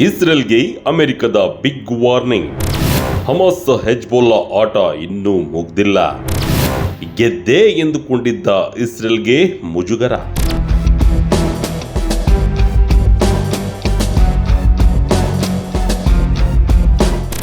ಇಸ್ರೇಲ್ಗೆ ಅಮೆರಿಕದ big warning. Hamas ಹೆಜ್ಬೋಲಾ ಆಟ ಇನ್ನೂ ಮುಗ್ದಿಲ್ಲ. ಗೆದ್ದೆ ಎಂದುಕೊಂಡಿದ್ದ ಇಸ್ರೇಲ್ಗೆ ಮುಜುಗರ.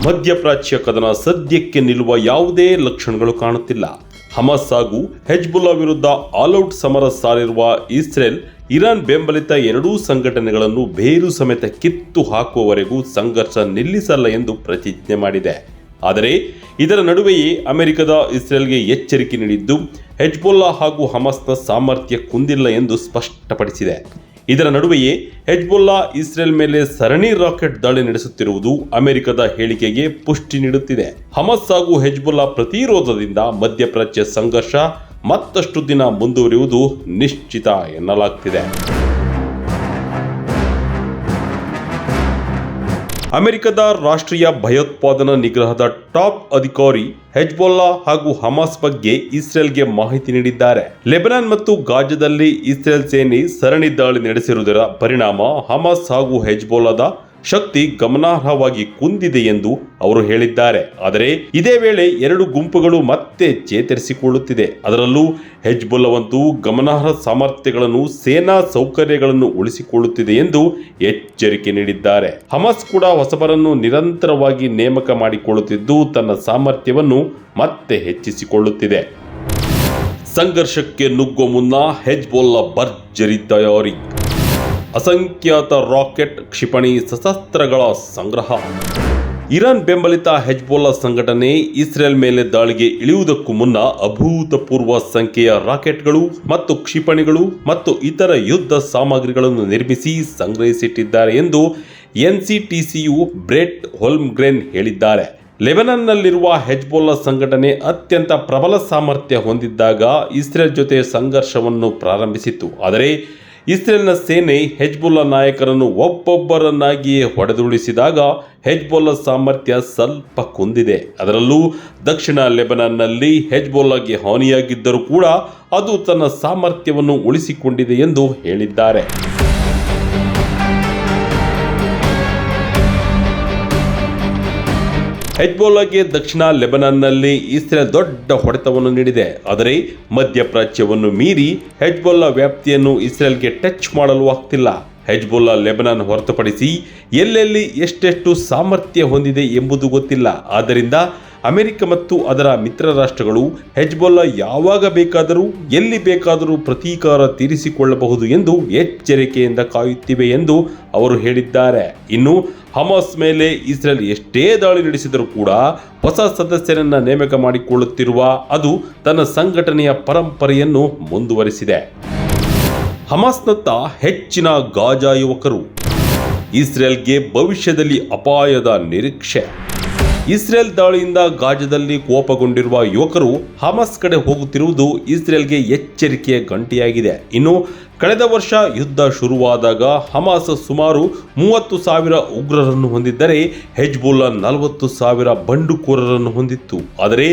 ಮಧ್ಯಪ್ರಾಚ್ಯ ಕದನ ಸದ್ಯಕ್ಕೆ ನಿಲ್ಲುವ ಯಾವುದೇ ಲಕ್ಷಣಗಳು ಕಾಣುತ್ತಿಲ್ಲ. ಹಮಸ್ ಹಾಗೂ ಹೆಜ್ಬುಲ್ಲಾ ವಿರುದ್ಧ ಆಲ್ಔಟ್ ಸಮರ ಸಾರಿರುವ ಇಸ್ರೇಲ್, ಇರಾನ್ ಬೆಂಬಲಿತ ಎರಡೂ ಸಂಘಟನೆಗಳನ್ನು ಬೇರು ಸಮೇತ ಕಿತ್ತು ಹಾಕುವವರೆಗೂ ಸಂಘರ್ಷ ನಿಲ್ಲಿಸಲ್ಲ ಎಂದು ಪ್ರತಿಜ್ಞೆ ಮಾಡಿದೆ. ಆದರೆ ಇದರ ನಡುವೆಯೇ ಅಮೆರಿಕದ ಇಸ್ರೇಲ್ಗೆ ಎಚ್ಚರಿಕೆ ನೀಡಿದ್ದು, ಹೆಜ್ಬುಲ್ಲಾ ಹಾಗೂ ಹಮಾಸ್ನ ಸಾಮರ್ಥ್ಯ ಕುಂದಿಲ್ಲ ಎಂದು ಸ್ಪಷ್ಟಪಡಿಸಿದೆ. ಇದರ ನಡುವೆಯೇ ಹೆಜ್ಬುಲ್ಲಾ ಇಸ್ರೇಲ್ ಮೇಲೆ ಸರಣಿ ರಾಕೆಟ್ ದಾಳಿ ನಡೆಸುತ್ತಿರುವುದು ಅಮೆರಿಕದ ಹೇಳಿಕೆಗೆ ಪುಷ್ಟಿ ನೀಡುತ್ತಿದೆ. ಹಮಸ್ ಹಾಗೂ ಹೆಜ್ಬುಲ್ಲಾ ಪ್ರತಿರೋಧದಿಂದ ಮಧ್ಯಪ್ರಾಚ್ಯ ಸಂಘರ್ಷ ಮತ್ತಷ್ಟು ದಿನ ಮುಂದುವರಿಯುವುದು ನಿಶ್ಚಿತ ಎನ್ನಲಾಗ್ತಿದೆ. ಅಮೆರಿಕದ ರಾಷ್ಟ್ರೀಯ ಭಯೋತ್ಪಾದನಾ ನಿಗ್ರಹದ ಟಾಪ್ ಅಧಿಕಾರಿ ಹೆಜ್ಬೊಲ್ಲಾ ಹಾಗೂ ಹಮಾಸ್ ಬಗ್ಗೆ ಇಸ್ರೇಲ್ಗೆ ಮಾಹಿತಿ ನೀಡಿದ್ದಾರೆ. ಲೆಬನಾನ್ ಮತ್ತು ಗಾಜಾದಲ್ಲಿ ಇಸ್ರೇಲ್ ಸೇನೆ ಸರಣಿ ದಾಳಿ ನಡೆಸಿರುವುದರ ಪರಿಣಾಮ ಹಮಾಸ್ ಹಾಗೂ ಹೆಜ್ಬೊಲಾದ ಶಕ್ತಿ ಗಮನಾರ್ಹವಾಗಿ ಕುಂದಿದೆ ಎಂದು ಅವರು ಹೇಳಿದ್ದಾರೆ. ಆದರೆ ಇದೇ ವೇಳೆ ಎರಡು ಗುಂಪುಗಳು ಮತ್ತೆ ಚೇತರಿಸಿಕೊಳ್ಳುತ್ತಿದೆ. ಅದರಲ್ಲೂ ಹೆಜ್ಬುಲ್ಲವಂತೂ ಗಮನಾರ್ಹ ಸಾಮರ್ಥ್ಯಗಳನ್ನು, ಸೇನಾ ಸೌಕರ್ಯಗಳನ್ನು ಉಳಿಸಿಕೊಳ್ಳುತ್ತಿದೆ ಎಂದು ಎಚ್ಚರಿಕೆ ನೀಡಿದ್ದಾರೆ. ಹಮಸ್ ಕೂಡ ಹೊಸಬರನ್ನು ನಿರಂತರವಾಗಿ ನೇಮಕ ಮಾಡಿಕೊಳ್ಳುತ್ತಿದ್ದು, ತನ್ನ ಸಾಮರ್ಥ್ಯವನ್ನು ಮತ್ತೆ ಹೆಚ್ಚಿಸಿಕೊಳ್ಳುತ್ತಿದೆ. ಸಂಘರ್ಷಕ್ಕೆ ನುಗ್ಗುವ ಮುನ್ನ ಹೆಜ್ಬೊಲ್ಲ ಭರ್ಜರಿ ತಯಾರಿ. ಅಸಂಖ್ಯಾತ ರಾಕೆಟ್ ಕ್ಷಿಪಣಿ ಸಶಸ್ತ್ರಗಳ ಸಂಗ್ರಹ. ಇರಾನ್ ಬೆಂಬಲಿತ ಹೆಜ್ಬೋಲಾ ಸಂಘಟನೆ ಇಸ್ರೇಲ್ ಮೇಲೆ ದಾಳಿಗೆ ಇಳಿಯುವುದಕ್ಕೂ ಮುನ್ನ ಅಭೂತಪೂರ್ವ ಸಂಖ್ಯೆಯ ರಾಕೆಟ್ಗಳು ಮತ್ತು ಕ್ಷಿಪಣಿಗಳು ಮತ್ತು ಇತರ ಯುದ್ಧ ಸಾಮಗ್ರಿಗಳನ್ನು ನಿರ್ಮಿಸಿ ಸಂಗ್ರಹಿಸಿಟ್ಟಿದ್ದಾರೆ ಎಂದು ಎನ್ಸಿಟಿಸಿಯು ಬ್ರೆಟ್ ಹೋಲ್ಮ್ಗ್ರೆನ್ ಹೇಳಿದ್ದಾರೆ. ಲೆಬನನ್ನಲ್ಲಿರುವ ಹೆಜ್ಬೋಲಾ ಸಂಘಟನೆ ಅತ್ಯಂತ ಪ್ರಬಲ ಸಾಮರ್ಥ್ಯ ಹೊಂದಿದ್ದಾಗ ಇಸ್ರೇಲ್ ಜೊತೆ ಸಂಘರ್ಷವನ್ನು ಪ್ರಾರಂಭಿಸಿತು ಆದರೆ ಇಸ್ರೇಲ್ನ ಸೇನೆ ಹೆಜ್ಬುಲ್ಲಾ ನಾಯಕರನ್ನು ಒಬ್ಬೊಬ್ಬರನ್ನಾಗಿಯೇ ಹೊಡೆದುರುಳಿಸಿದಾಗ ಹೆಜ್ಬೊಲ್ಲಾ ಸಾಮರ್ಥ್ಯ ಸ್ವಲ್ಪ ಕುಂದಿದೆ. ಅದರಲ್ಲೂ ದಕ್ಷಿಣ ಲೆಬನಾನ್ನಲ್ಲಿ ಹೆಜ್ಬೊಲ್ಲಾಗೆ ಹಾನಿಯಾಗಿದ್ದರೂ ಕೂಡ ಅದು ತನ್ನ ಸಾಮರ್ಥ್ಯವನ್ನು ಉಳಿಸಿಕೊಂಡಿದೆ ಎಂದು ಹೇಳಿದ್ದಾರೆ. ಹೆಜ್ಬೋಲಾಗೆ ದಕ್ಷಿಣ ಲೆಬನಾನ್ನಲ್ಲಿ ಇಸ್ರೇಲ್ ದೊಡ್ಡ ಹೊಡೆತವನ್ನು ನೀಡಿದೆ. ಆದರೆ ಮಧ್ಯಪ್ರಾಚ್ಯವನ್ನು ಮೀರಿ ಹೆಜ್ಬೋಲಾ ವ್ಯಾಪ್ತಿಯನ್ನು ಇಸ್ರೇಲ್ಗೆ ಟಚ್ ಮಾಡಲು ಆಗ್ತಿಲ್ಲ. ಹೆಜ್ಬೋಲಾ ಲೆಬನಾನ್ ಹೊರತುಪಡಿಸಿ ಎಲ್ಲೆಲ್ಲಿ ಎಷ್ಟೆಷ್ಟು ಸಾಮರ್ಥ್ಯ ಹೊಂದಿದೆ ಎಂಬುದು ಗೊತ್ತಿಲ್ಲ. ಆದ್ದರಿಂದ ಅಮೆರಿಕ ಮತ್ತು ಅದರ ಮಿತ್ರ ರಾಷ್ಟ್ರಗಳು ಹೆಜ್ಬೊಲ್ಲಾ ಯಾವಾಗ ಬೇಕಾದರೂ ಎಲ್ಲಿ ಬೇಕಾದರೂ ಪ್ರತೀಕಾರ ತೀರಿಸಿಕೊಳ್ಳಬಹುದು ಎಂದು ಎಚ್ಚರಿಕೆಯಿಂದ ಕಾಯುತ್ತಿವೆ ಎಂದು ಅವರು ಹೇಳಿದ್ದಾರೆ. ಇನ್ನು ಹಮಾಸ್ ಮೇಲೆ ಇಸ್ರೇಲ್ ಎಷ್ಟೇ ದಾಳಿ ನಡೆಸಿದರೂ ಕೂಡ ಹೊಸ ಸದಸ್ಯರನ್ನ ನೇಮಕ ಮಾಡಿಕೊಳ್ಳುತ್ತಿರುವ ಅದು ತನ್ನ ಸಂಘಟನೆಯ ಪರಂಪರೆಯನ್ನು ಮುಂದುವರಿಸಿದೆ. ಹಮಾಸ್ನತ್ತ ಹೆಚ್ಚಿನ ಗಾಜಾ ಯುವಕರು. ಇಸ್ರೇಲ್ಗೆ ಭವಿಷ್ಯದಲ್ಲಿ ಅಪಾಯದ ನಿರೀಕ್ಷೆ. ಇಸ್ರೇಲ್ ದಾಳಿಯಿಂದ ಗಾಜದಲ್ಲಿ ಕೋಪಗೊಂಡಿರುವ ಯುವಕರು ಹಮಾಸ್ ಕಡೆ ಹೋಗುತ್ತಿರುವುದು ಇಸ್ರೇಲ್ಗೆ ಎಚ್ಚರಿಕೆಯ ಗಂಟೆಯಾಗಿದೆ. ಇನ್ನು ಕಳೆದ ವರ್ಷ ಯುದ್ಧ ಶುರುವಾದಾಗ ಹಮಾಸ್ ಸುಮಾರು ಮೂವತ್ತು ಸಾವಿರ ಉಗ್ರರನ್ನು ಹೊಂದಿದ್ದರೆ ಹೆಜ್ಬುಲ್ಲಾ ನಲವತ್ತು ಸಾವಿರ ಬಂಡುಕೋರರನ್ನು ಹೊಂದಿತ್ತು. ಆದರೆ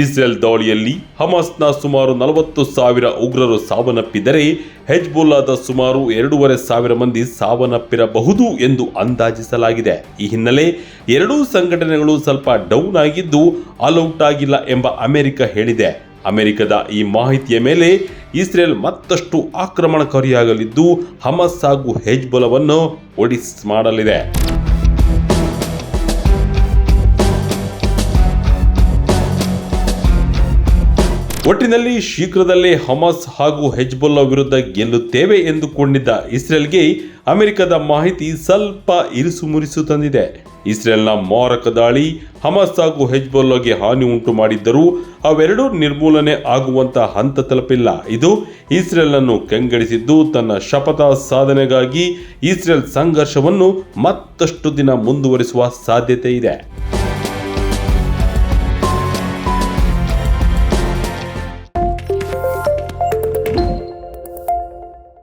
ಇಸ್ರೇಲ್ ದಾಳಿಯಲ್ಲಿ ಹಮಾಸ್ನ ಸುಮಾರು ನಲವತ್ತು ಸಾವಿರ ಉಗ್ರರು ಸಾವನ್ನಪ್ಪಿದ್ದರೆ ಹೆಜ್ಬುಲ್ಲಾದ ಸುಮಾರು ಎರಡೂವರೆ ಸಾವಿರ ಮಂದಿ ಸಾವನ್ನಪ್ಪಿರಬಹುದು ಎಂದು ಅಂದಾಜಿಸಲಾಗಿದೆ. ಈ ಹಿನ್ನೆಲೆ ಎರಡೂ ಸಂಘಟನೆಗಳು ಸ್ವಲ್ಪ ಡೌನ್ ಆಗಿದ್ದು ಆಲ್ಔಟ್ ಆಗಿಲ್ಲ ಎಂಬ ಅಮೆರಿಕ ಹೇಳಿದೆ. ಅಮೆರಿಕದ ಈ ಮಾಹಿತಿಯ ಮೇಲೆ ಇಸ್ರೇಲ್ ಮತ್ತಷ್ಟು ಆಕ್ರಮಣಕಾರಿಯಾಗಲಿದ್ದು ಹಮಸ್ ಹಾಗೂ ಹೆಜ್ಬಲವನ್ನು ಒಡಿಸ್ ಮಾಡಲಿದೆ. ಒಟ್ಟಿನಲ್ಲಿ ಶೀಘ್ರದಲ್ಲೇ ಹಮಾಸ್ ಹಾಗೂ ಹೆಜ್ಬೊಲ್ಲಾ ವಿರುದ್ಧ ಗೆಲ್ಲುತ್ತೇವೆ ಎಂದುಕೊಂಡಿದ್ದ ಇಸ್ರೇಲ್ಗೆ ಅಮೆರಿಕದ ಮಾಹಿತಿ ಸ್ವಲ್ಪ ಇರಿಸುಮುರಿಸು ತಂದಿದೆ. ಇಸ್ರೇಲ್ನ ಮಾರಕ ದಾಳಿ ಹಮಾಸ್ ಹಾಗೂ ಹೆಜ್ಬೊಲ್ಲಾಗೆ ಹಾನಿ ಉಂಟು ಮಾಡಿದ್ದರೂ ಅವೆರಡೂ ನಿರ್ಮೂಲನೆ ಆಗುವಂತ ಹಂತ ತಲುಪಿಲ್ಲ. ಇದು ಇಸ್ರೇಲನ್ನು ಕೆಂಗಡಿಸಿದ್ದು ತನ್ನ ಶಪಥ ಸಾಧನೆಗಾಗಿ ಇಸ್ರೇಲ್ ಸಂಘರ್ಷವನ್ನು ಮತ್ತಷ್ಟು ದಿನ ಮುಂದುವರಿಸುವ ಸಾಧ್ಯತೆ ಇದೆ.